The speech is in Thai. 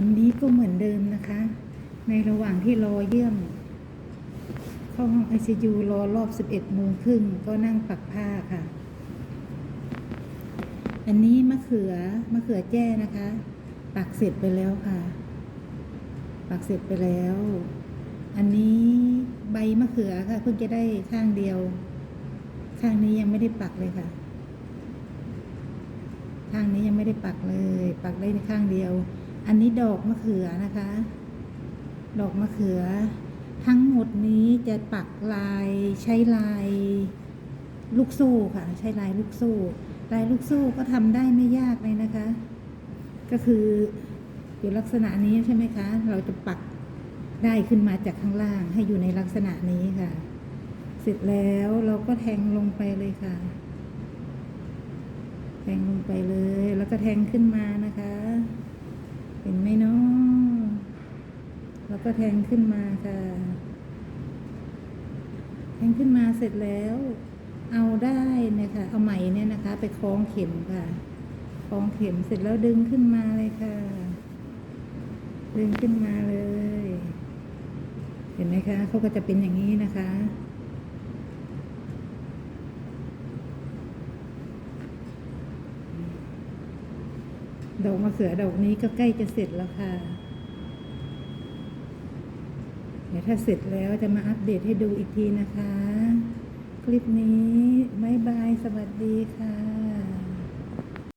วันนี้ก็เหมือนเดิมนะคะ ในระหว่างที่รอเยี่ยม เข้าห้องไอซียูรอรอบ 11โมงครึ่งก็นั่งปักผ้าค่ะ อันนี้มะเขือมะเขือแจ้นะคะ ปักเสร็จไปแล้วค่ะ ปักเสร็จไปแล้ว อันนี้ใบมะเขือค่ะ เพิ่งจะได้ข้างเดียว ข้างนี้ยังไม่ได้ปักเลยค่ะข้างนี้ยังไม่ได้ปักเลย ปักได้ข้างเดียว อันนี้ดอกมะเขือนะคะ ดอกมะเขือ ทั้งหมดนี้จะปักลายใช้ลายลูกโซ่ค่ะ ใช้ลายลูกโซ่ลายลูกโซ่ก็ทำได้ไม่ยากเลยนะคะ ก็คืออยู่ลักษณะนี้ใช่ไหมคะ เราจะปักได้ขึ้นมาจากข้างล่างให้อยู่ในลักษณะนี้ค่ะ เสร็จแล้วเราก็แทงลงไปเลยค่ะ แทงลงไปเลย แล้วก็แทงขึ้นมานะคะ เห็นไหมเนาะแล้ว ก็แทงขึ้นมาค่ะ แทงขึ้นมาเสร็จแล้ว เอาได้เนี่ยค่ะเอาไหมเนี่ยนะคะ ไปคล้องเข็มค่ะ คล้องเข็มเสร็จแล้วดึงขึ้นมาเลยค่ะ ดึงขึ้นมาเลย เห็นไหมคะเขาก็จะเป็นอย่างนี้นะคะดอกมะเขือดอกนี้ก็ใกล้จะเสร็จแล้วค่ะ เดี๋ยวถ้าเสร็จแล้วจะมาอัปเดตให้ดูอีกทีนะคะ คลิปนี้บายบาย สวัสดีค่ะ